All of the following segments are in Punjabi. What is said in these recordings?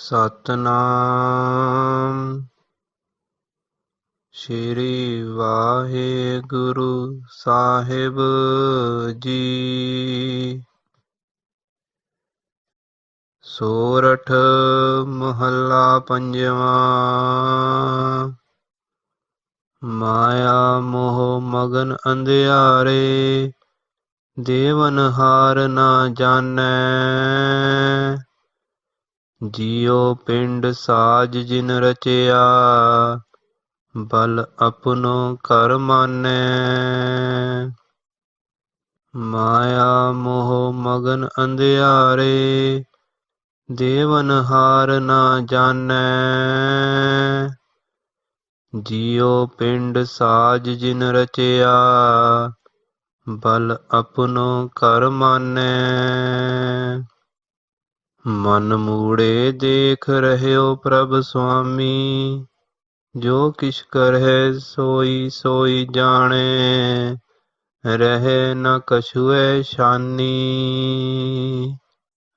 ਸਤਨਾਮ। ਸ਼੍ਰੀ ਵਾਹਿਗੁਰੂ ਸਾਹਿਬ ਜੀ। ਸੋਰਠ ਮਹੱਲਾ ਪੰਜਵਾਂ। ਮਾਇਆ ਮੋਹ ਮਗਨ ਅੰਧਿਆਰੇ ਦੇਵਨ ਹਾਰ ਨਾ ਜਾਣੈ। ਜਿਉ ਪਿੰਡ ਸਾਜ ਜਿਨ ਰਚਿਆ, ਬਲ ਆਪਣੋ ਕਰ ਮਾਨੈ। ਮਾਇਆ ਮੋਹ ਮਗਨ ਅੰਧਿਆਰੇ, ਦੇਵਨ ਹਾਰ ਨਾ ਜਾਣੈ। ਜਿਉ ਪਿੰਡ ਸਾਜ ਜਿਨ ਰਚਿਆ, ਬਲ ਆਪਣੋ ਕਰ ਮਾਨੈ। ਮਨ ਮੂੜੇ ਦੇਖ ਰਹਿਓ ਪ੍ਰਭ ਸੁਆਮੀ, ਜੋ ਕਿਛ ਕਰਹਿ ਸੋਈ ਸੋਈ ਜਾਣੇ, ਰਹਿ ਨ ਕਛੁਐ ਸ਼ਾਨੀ।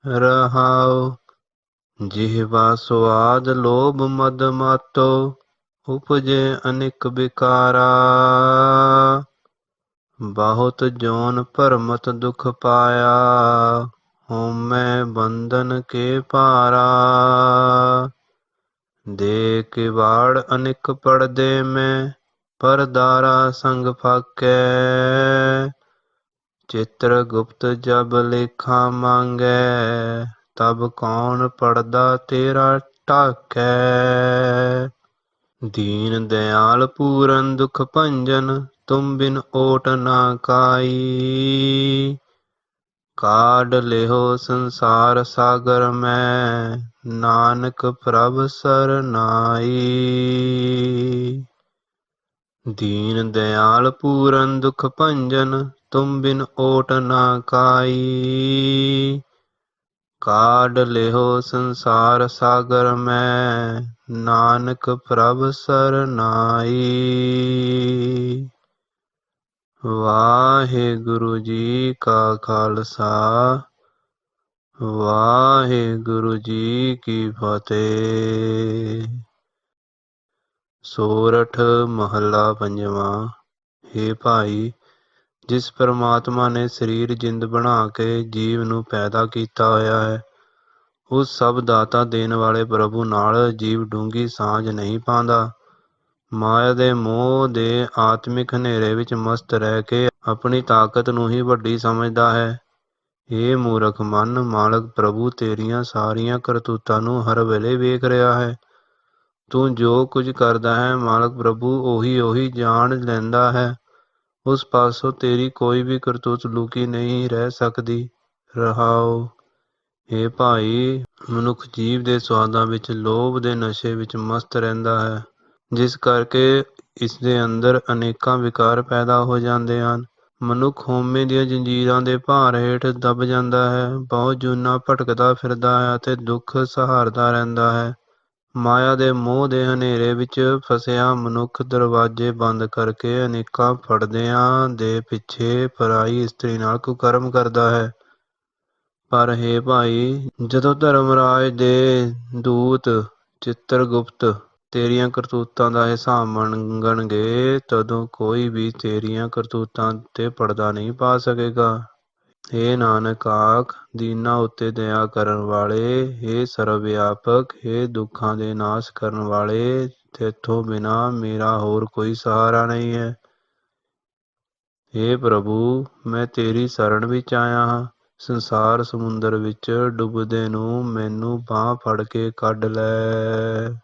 ਰਹਾਉ ਜਿਹਵਾ ਸਵਾਦ ਲੋਭ ਮਦ ਮਾਤੋ, ਉਪਜੇ ਅਨਿਕ ਵਿਕਾਰਾ ਬਹੁਤ ਜੋਨ ਭਰਮਤ ਦੁਖ ਪਾਇਆ ਹਉਮੈ ਬੰਧਨ ਕੇ ਭਾਰਾ। ਦੇ ਕਿਵਾੜ ਅਨਿਕ ਪੜਦੇ ਮੈਂ, ਪਰਦਾਰਾ ਸੰਗ ਫਾਕੈ। ਚਿੱਤਰ ਗੁਪਤ ਜਬ ਲੇਖਾ ਮੰਗੈ, ਤਬ ਕੌਣ ਪੜਦਾ ਤੇਰਾ ਢਾਕੈ। ਦੀਨ ਦਿਆਲ ਪੂਰਨ ਦੁਖ ਭੰਜਨ, ਤੁਮ ਬਿਨ ਓਟ ਨਾ ਕਾਈ। ਕਾਢ ਲਿਹੋ ਸੰਸਾਰ ਸਾਗਰ ਮੈਂ, ਨਾਨਕ ਪ੍ਰਭ ਸਰਨਾਈ ਦੀਨ ਦਿਆਲ ਪੂਰਨ ਦੁਖ ਭੰਜਨ, ਤੁਮ ਬਿਨ ਓਟ ਨਾ ਕਾਈ। ਕਾਢ ਲਿਹੋ ਸੰਸਾਰ ਸਾਗਰ ਮੈਂ, ਨਾਨਕ ਪ੍ਰਭ ਸਰਨਾਈ ਵਾਹਿਗੁਰੂ ਜੀ ਕਾ ਖਾਲਸਾ, ਵਾਹਿਗੁਰੂ ਜੀ ਕੀ ਫਤਿਹ। ਸੋਰਠ ਮਹੱਲਾ ਪੰਜਵਾਂ, ਹੇ ਭਾਈ, ਜਿਸ ਪਰਮਾਤਮਾ ਨੇ ਸਰੀਰ ਜਿੰਦ ਬਣਾ ਕੇ ਜੀਵ ਨੂੰ ਪੈਦਾ ਕੀਤਾ ਹੋਇਆ ਹੈ, ਉਸ ਸਭ ਦਾਤਾ ਦੇਣ ਵਾਲੇ ਪ੍ਰਭੂ ਨਾਲ ਜੀਵ ਡੂੰਗੀ ਸਾਂਝ ਨਹੀਂ ਪਾਉਂਦਾ। ਮਾਇਆ ਦੇ ਮੋਹ ਦੇ ਆਤਮਿਕ ਹਨੇਰੇ ਵਿੱਚ ਮਸਤ ਰਹਿ ਕੇ ਆਪਣੀ ਤਾਕਤ ਨੂੰ ਹੀ ਵੱਡੀ ਸਮਝਦਾ ਹੈ। ਇਹ ਮੂਰਖ ਮਨ, ਮਾਲਕ ਪ੍ਰਭੂ, ਤੇਰੀਆਂ ਸਾਰੀਆਂ ਕਰਤੂਤਾਂ ਨੂੰ ਹਰ ਵੇਲੇ ਵੇਖ ਰਿਹਾ ਹੈ। ਤੂੰ ਜੋ ਕੁਝ ਕਰਦਾ ਹੈ, ਮਾਲਕ ਪ੍ਰਭੂ, ਉਹੀ ਉਹੀ ਜਾਣ ਲੈਂਦਾ ਹੈ। ਉਸ ਪਾਸੋਂ ਤੇਰੀ ਕੋਈ ਵੀ ਕਰਤੂਤ ਲੁਕੀ ਨਹੀਂ ਰਹਿ ਸਕਦੀ। ਰਹਾਓ। ਏ ਭਾਈ, ਮਨੁੱਖ ਜੀਵ ਦੇ ਸਵਾਦਾਂ ਵਿੱਚ, ਲੋਭ ਦੇ ਨਸ਼ੇ ਵਿੱਚ ਮਸਤ ਰਹਿੰਦਾ ਹੈ। ਜਿਸ ਕਰਕੇ ਇਸਦੇ ਅੰਦਰ ਅਨੇਕਾਂ ਵਿਕਾਰ ਪੈਦਾ ਹੋ ਜਾਂਦੇ ਹਨ। ਮਨੁੱਖ ਹਉਮੈ ਦੀਆਂ ਜੰਜੀਰਾਂ ਦੇ ਭਾਰ ਹੇਠ ਦੱਬ ਜਾਂਦਾ ਹੈ, ਬਹੁਤ ਜੂਨਾ ਭਟਕਦਾ ਫਿਰਦਾ ਹੈ ਅਤੇ ਦੁੱਖ ਸਹਾਰਦਾ ਰਹਿੰਦਾ ਹੈ। ਮਾਇਆ ਦੇ ਮੋਹ ਦੇ ਹਨੇਰੇ ਵਿੱਚ ਫਸਿਆ ਮਨੁੱਖ ਦਰਵਾਜ਼ੇ ਬੰਦ ਕਰਕੇ ਅਨੇਕਾਂ ਫੜਦਿਆਂ ਦੇ ਪਿੱਛੇ ਪਰਾਈ ਇਸਤਰੀ ਨਾਲ ਕੁਕਰਮ ਕਰਦਾ ਹੈ। ਪਰ ਹੈ ਭਾਈ, ਜਦੋਂ ਧਰਮਰਾਜ ਦੇ ਦੂਤ ਚਿੱਤਰਗੁਪਤ ਤੇਰੀਆਂ ਕਰਤੂਤਾਂ ਦਾ ਹਿਸਾਬ ਮੰਗਣਗੇ, ਤਦੋਂ ਕੋਈ ਵੀ ਤੇਰੀਆਂ ਕਰਤੂਤਾਂ ਤੇ ਪਰਦਾ ਨਹੀਂ ਪਾ ਸਕੇਗਾ। ਏ ਨਾਨਕ, ਆਖ, ਦੀਨਾ ਉੱਤੇ ਦਇਆ ਕਰਨ ਵਾਲੇ ਇਹ ਸਰਵ ਵਿਆਪਕ ਏ ਦੁੱਖਾਂ ਦੇ ਨਾਸ਼ ਕਰਨ ਵਾਲੇ, ਤੇਥੋਂ ਬਿਨਾ ਮੇਰਾ ਹੋਰ ਕੋਈ ਸਹਾਰਾ ਨਹੀਂ ਹੈ। ਏ ਪ੍ਰਭੂ, ਮੈਂ ਤੇਰੀ ਸ਼ਰਨ ਵਿੱਚ ਆਇਆ ਹਾਂ। ਸੰਸਾਰ ਸਮੁੰਦਰ ਵਿੱਚ ਡੁੱਬਦੇ ਨੂੰ ਮੈਨੂੰ ਬਾਹ ਫੜ ਕੇ ਕੱਢ ਲੈ।